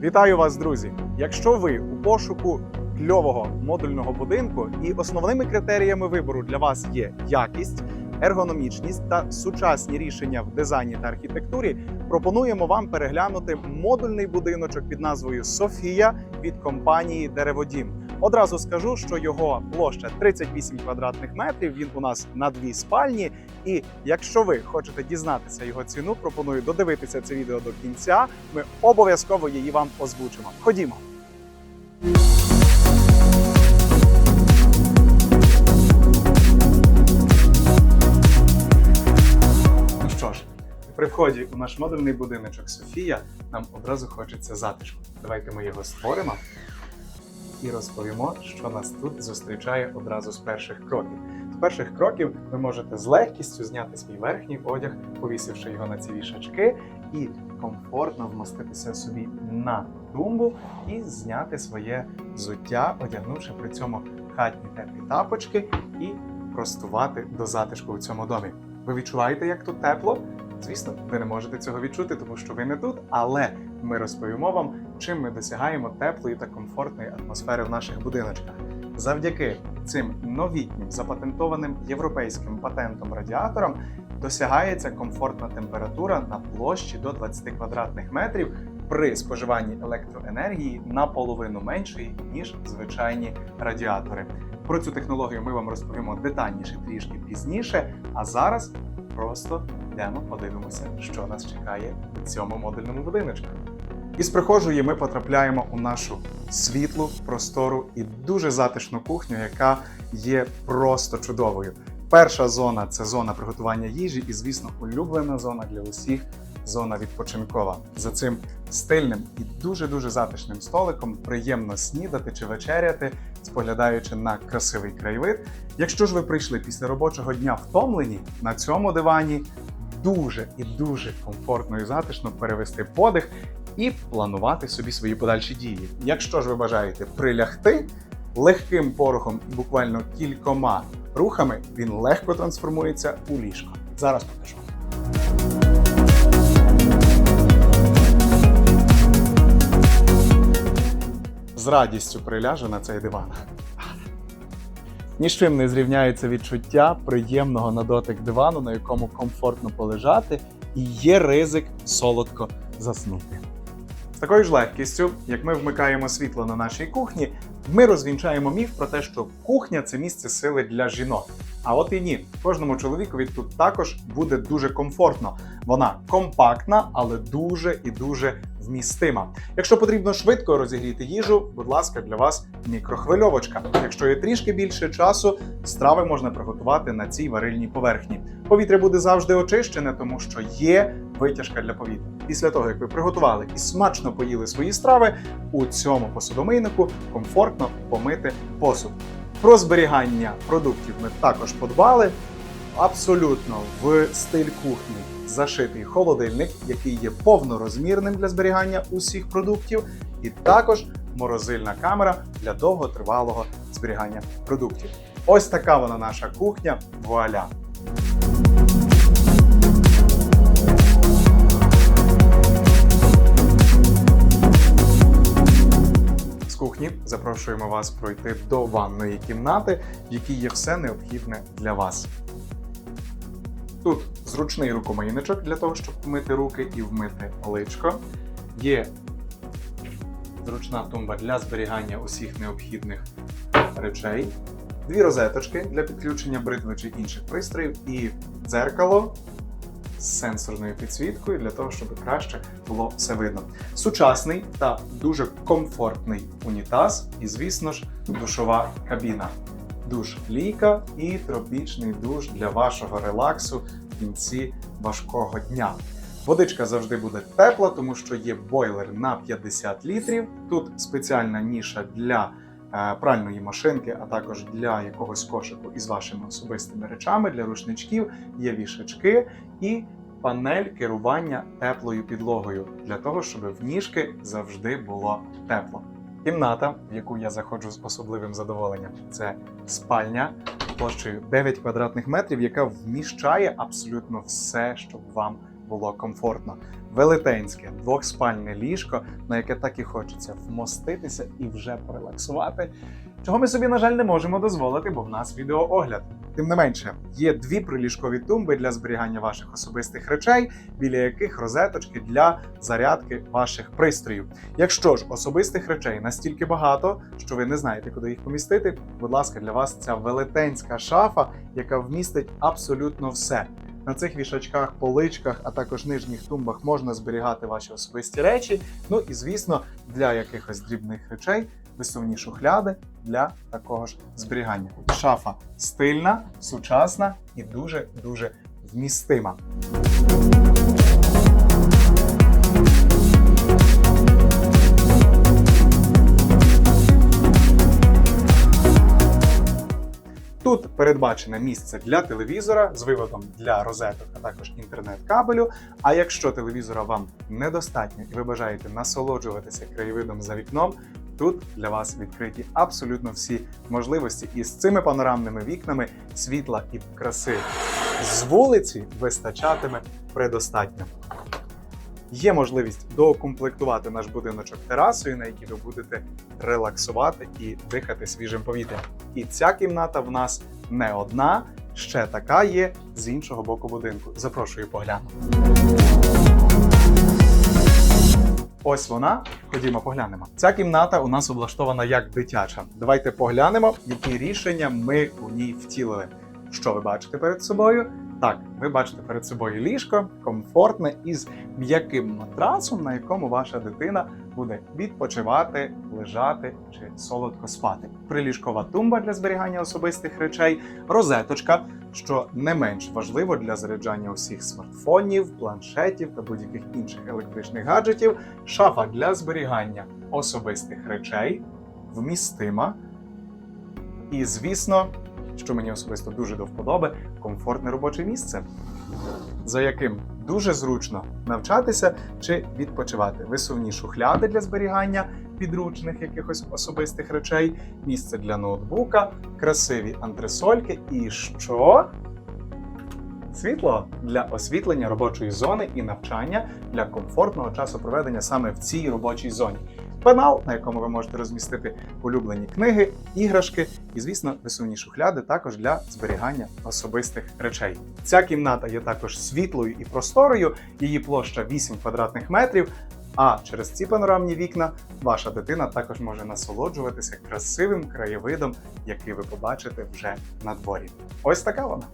Вітаю вас, друзі! Якщо ви у пошуку кльового модульного будинку і основними критеріями вибору для вас є якість, ергономічність та сучасні рішення в дизайні та архітектурі, пропонуємо вам переглянути модульний будиночок під назвою Софія від компанії Дереводім. Одразу скажу, що його площа 38 квадратних метрів. Він у нас на дві спальні. І якщо ви хочете дізнатися його ціну, пропоную додивитися це відео до кінця. Ми обов'язково її вам озвучимо. Ходімо. Ну що ж, при вході у наш модульний будиночок Софія нам одразу хочеться затишку. Давайте ми його створимо і розповімо, що нас тут зустрічає одразу з перших кроків. З перших кроків ви можете з легкістю зняти свій верхній одяг, повісивши його на ці вішачки, і комфортно вмоститися собі на тумбу і зняти своє взуття, одягнувши при цьому хатні теплі тапочки і простувати до затишку у цьому домі. Ви відчуваєте, як тут тепло? Звісно, ви не можете цього відчути, тому що ви не тут, але ми розповімо вам, чим ми досягаємо теплої та комфортної атмосфери в наших будиночках. Завдяки цим новітнім запатентованим європейським патентом радіаторам досягається комфортна температура на площі до 20 квадратних метрів при споживанні електроенергії наполовину меншої ніж звичайні радіатори. Про цю технологію ми вам розповімо детальніше трішки пізніше. А зараз просто йдемо подивимося, що нас чекає у цьому модульному будиночку. Із прихожої ми потрапляємо у нашу світлу, простору і дуже затишну кухню, яка є просто чудовою. Перша зона це зона приготування їжі, і, звісно, улюблена зона для усіх зона відпочинкова. За цим стильним і дуже дуже затишним столиком приємно снідати чи вечеряти, споглядаючи на красивий краєвид. Якщо ж ви прийшли після робочого дня втомлені, на цьому дивані дуже і дуже комфортно і затишно перевести подих і планувати собі свої подальші дії. Якщо ж ви бажаєте прилягти легким порохом буквально кількома рухами, він легко трансформується у ліжко. Зараз покажу. З радістю приляжу на цей диван. Ні з чим не зрівняється відчуття приємного на дотик дивану, на якому комфортно полежати, і є ризик солодко заснути. Такою ж легкістю, як ми вмикаємо світло на нашій кухні, ми розвінчаємо міф про те, що кухня це місце сили для жінок. А от і ні, кожному чоловікові тут також буде дуже комфортно. Вона компактна, але дуже і дуже вмістима. Якщо потрібно швидко розігріти їжу, будь ласка, для вас мікрохвильовочка. Якщо є трішки більше часу, страви можна приготувати на цій варильній поверхні. Повітря буде завжди очищене, тому що є витяжка для повітря. Після того, як ви приготували і смачно поїли свої страви, у цьому посудомийнику комфортно помити посуд. Про зберігання продуктів ми також подбали. Абсолютно в стиль кухні зашитий холодильник, який є повнорозмірним для зберігання усіх продуктів, і також морозильна камера для довготривалого зберігання продуктів. Ось така вона наша кухня. Вуаля! Кухні запрошуємо вас пройти до ванної кімнати, в якій є все необхідне для вас. Тут зручний рукомийничок для того, щоб помити руки і вмити личко. Є зручна тумба для зберігання усіх необхідних речей, дві розеточки для підключення бритви чи інших пристроїв, і дзеркало з сенсорною підсвіткою для того, щоб краще було все видно. Сучасний та дуже комфортний унітаз, і, звісно ж, душова кабіна. Душ лійка і тропічний душ для вашого релаксу в кінці важкого дня. Водичка завжди буде тепла, тому що є бойлер на 50 літрів. Тут спеціальна ніша для е, пральної машинки, а також для якогось кошику із вашими особистими речами, для рушничків, є вішачки і панель керування теплою підлогою для того, щоб в ніжки завжди було тепло. Кімната, в яку я заходжу з особливим задоволенням, це спальня площею 9 квадратних метрів, яка вміщає абсолютно все, щоб вам було комфортно. велетенське двохспальне ліжко, на яке так і хочеться вмоститися і вже порелаксувати. Чого ми собі, на жаль, не можемо дозволити, бо в нас відеоогляд. Тим не менше, є дві приліжкові тумби для зберігання ваших особистих речей, біля яких розеточки для зарядки ваших пристроїв. Якщо ж особистих речей настільки багато, що ви не знаєте, куди їх помістити, будь ласка, для вас ця велетенська шафа, яка вмістить абсолютно все. На цих вішачках, поличках, а також нижніх тумбах можна зберігати ваші особисті речі. Ну і звісно, для якихось дрібних речей висувні шухляди для такого ж зберігання. Шафа стильна, сучасна і дуже дуже вмістима. Тут передбачене місце для телевізора з виводом для розеток, а також інтернет-кабелю. А якщо телевізора вам недостатньо і ви бажаєте насолоджуватися краєвидом за вікном, тут для вас відкриті абсолютно всі можливості. І з цими панорамними вікнами світла і краси з вулиці вистачатиме предостатньо. Є можливість доукомплектувати наш будиночок терасою, на якій ви будете релаксувати і дихати свіжим повітрям. І ця кімната в нас не одна, ще така є з іншого боку будинку. Запрошую поглянути. Ось вона. Ходімо, поглянемо. Ця кімната у нас облаштована як дитяча. Давайте поглянемо, які рішення ми у ній втілили. Що ви бачите перед собою? Так, ви бачите перед собою ліжко, комфортне із м'яким матрасом, на якому ваша дитина буде відпочивати, лежати чи солодко спати. Приліжкова тумба для зберігання особистих речей, розеточка, що не менш важливо для заряджання усіх смартфонів, планшетів та будь-яких інших електричних гаджетів, шафа для зберігання особистих речей, вмістима. І, звісно, що мені особисто дуже до вподоби, комфортне робоче місце, за яким дуже зручно навчатися чи відпочивати. Висувні шухляди для зберігання підручних якихось особистих речей, місце для ноутбука, красиві антресольки і що? Світло для освітлення робочої зони і навчання для комфортного часу проведення саме в цій робочій зоні. Пенал, на якому ви можете розмістити улюблені книги, іграшки і, звісно, висувні шухляди також для зберігання особистих речей. Ця кімната є також світлою і просторою, її площа 8 квадратних метрів. А через ці панорамні вікна ваша дитина також може насолоджуватися красивим краєвидом, який ви побачите вже на дворі. Ось така вона.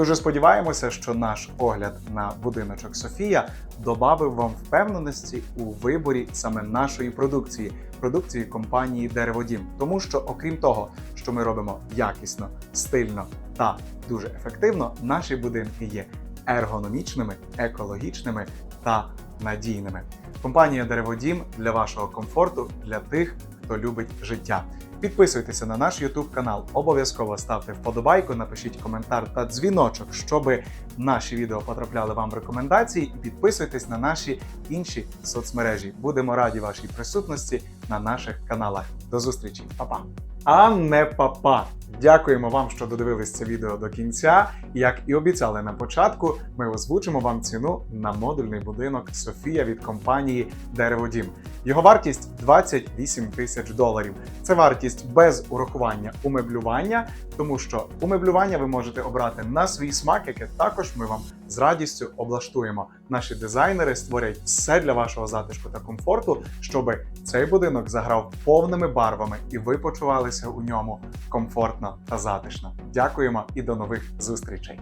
Дуже сподіваємося, що наш огляд на будиночок Софія добавив вам впевненості у виборі саме нашої продукції, продукції компанії Дереводім. Тому що, окрім того, що ми робимо якісно, стильно та дуже ефективно, наші будинки є ергономічними, екологічними та надійними. Компанія Дереводім для вашого комфорту, для тих, хто любить життя. Підписуйтеся на наш YouTube канал, обов'язково ставте вподобайку, напишіть коментар та дзвіночок, щоб наші відео потрапляли вам в рекомендації. І підписуйтесь на наші інші соцмережі. Будемо раді вашій присутності на наших каналах. До зустрічі, Па-па! А не папа. Дякуємо вам, що додивились це відео до кінця. Як і обіцяли на початку, ми озвучимо вам ціну на модульний будинок Софія від компанії Дереводім. Його вартість 28 тисяч доларів. Це вартість без урахування умеблювання, тому що умеблювання ви можете обрати на свій смак, яке також ми вам з радістю облаштуємо. Наші дизайнери створять все для вашого затишку та комфорту, щоб цей будинок заграв повними барвами і ви почувалися у ньому комфортно та затишно. Дякуємо і до нових зустрічей!